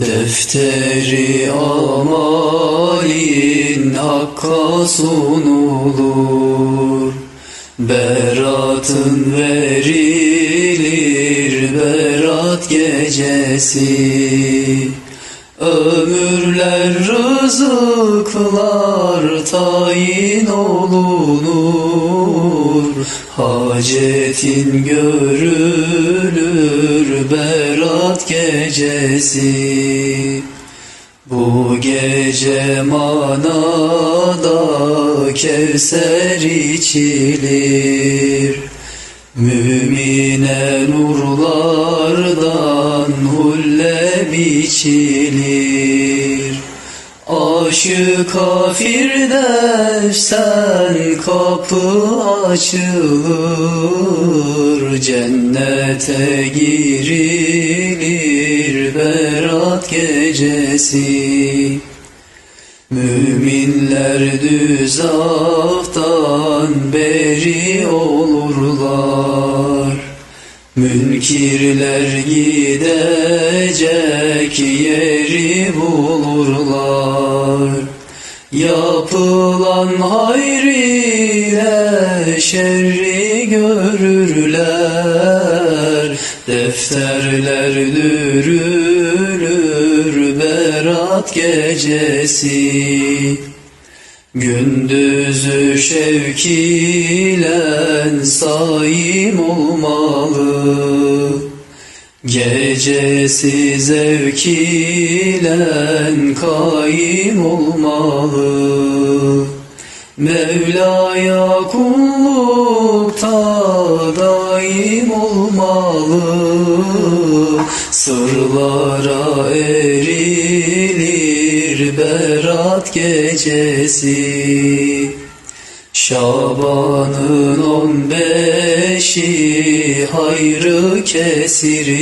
Defteri amalin hakka sunulur. Beratın verilir berat gecesi Ömürler rızıklar tayin olunur. Hacetin görülür berat gecesi. Bu gece manada Kevser içilir Mümine nurlardan hulle biçilir Aşık kafir dersen kapı açılır. Cennete girilir berat gecesi Müminler düzaftan beri olurlar. Münkirler gidecek yeri bulurlar. Yapılan hayr ile şerri görürler. Defterler dürülür berat gecesi Gündüzü şevk ile saim olmalı. Gecesi zevk ile kaim olmalı. Mevla'ya kullukta daim olmalı Sırlara erilir berat gecesi. Şaban'ın on beşi hayrı kesirdir.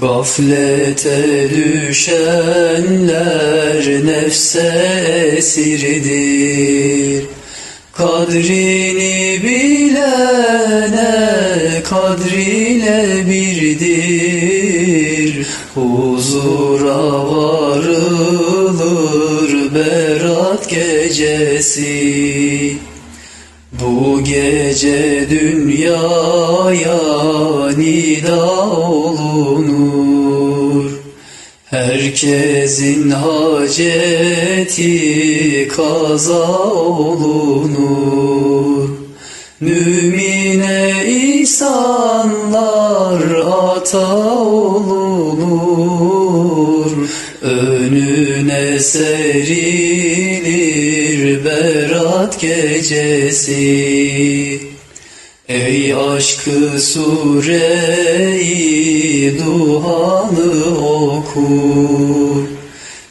Gaflete düşenler nefse esirdir. Kadrini bilene kadriyle birdir Huzura varılır berat gecesi. Bu gece dünyaya nida olunur. Herkesin haceti kaza olunur. Mümine ihsanlar ata olunur. Önüne serilir berat gecesi. Ey aşkı sureyi duhanı oku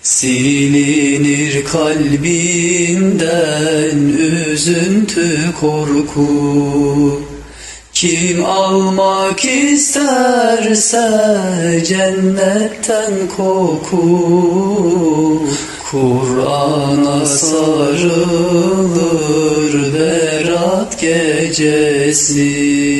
Silinir kalbinden üzüntü korku Kim almak isterse cennetten koku Kur'an'a sarılır berat gecesi